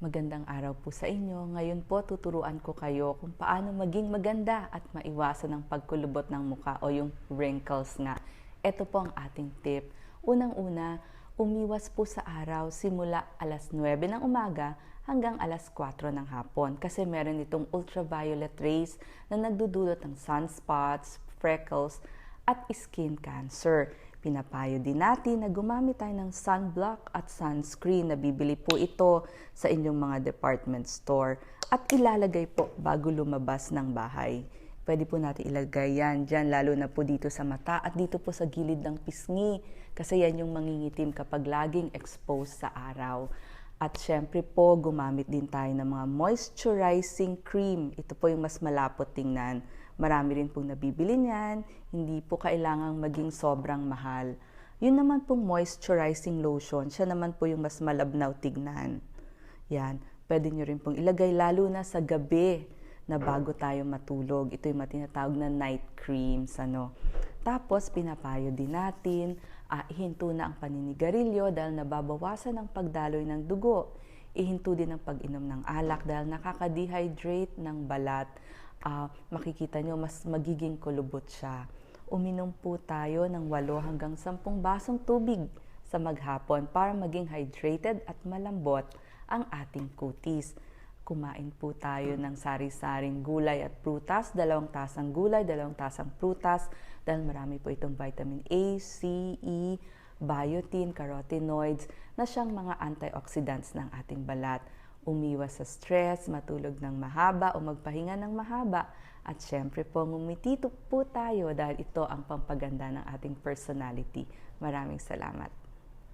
Magandang araw po sa inyo. Ngayon po tuturuan ko kayo kung paano maging maganda at maiwasan ang pagkulubot ng muka o yung wrinkles nga. Ito po ang ating tip. Unang-una, umiwas po sa araw simula alas 9 ng umaga hanggang alas 4 ng hapon kasi meron itong ultraviolet rays na nagdudulot ng sunspots, freckles, at skin cancer. Pinapayo din natin na gumamit tayo ng sunblock at sunscreen. Nabibili po ito sa inyong mga department store at ilalagay po bago lumabas ng bahay. Pwede po natin ilagay yan dyan, lalo na po dito sa mata at dito po sa gilid ng pisngi kasi yan yung mangingitim kapag laging exposed sa araw. At syempre po, gumamit din tayo ng mga moisturizing cream. Ito po yung mas malapot tingnan. Marami rin pong nabibili niyan. Hindi po kailangang maging sobrang mahal. Yun naman pong moisturizing lotion, siya naman po yung mas malabnaw tignan. Yan, pwede nyo rin pong ilagay lalo na sa gabi na bago tayo matulog. Ito yung matinatawag na night creams. Ano. Tapos, pinapayo din natin, uh, ihinto na ang paninigarilyo dahil nababawasan ang pagdaloy ng dugo. Ihinto din ang pag-inom ng alak dahil nakaka-dehydrate ng balat. Uh, makikita nyo, mas magiging kulubot siya. Uminom po tayo ng 8 hanggang 10 basong tubig sa maghapon para maging hydrated at malambot ang ating kutis kumain po tayo ng sari-saring gulay at prutas, dalawang tasang gulay, dalawang tasang prutas, dahil marami po itong vitamin A, C, E, biotin, carotenoids, na siyang mga antioxidants ng ating balat. Umiwas sa stress, matulog ng mahaba o magpahinga ng mahaba. At syempre po, ngumiti po tayo dahil ito ang pampaganda ng ating personality. Maraming salamat.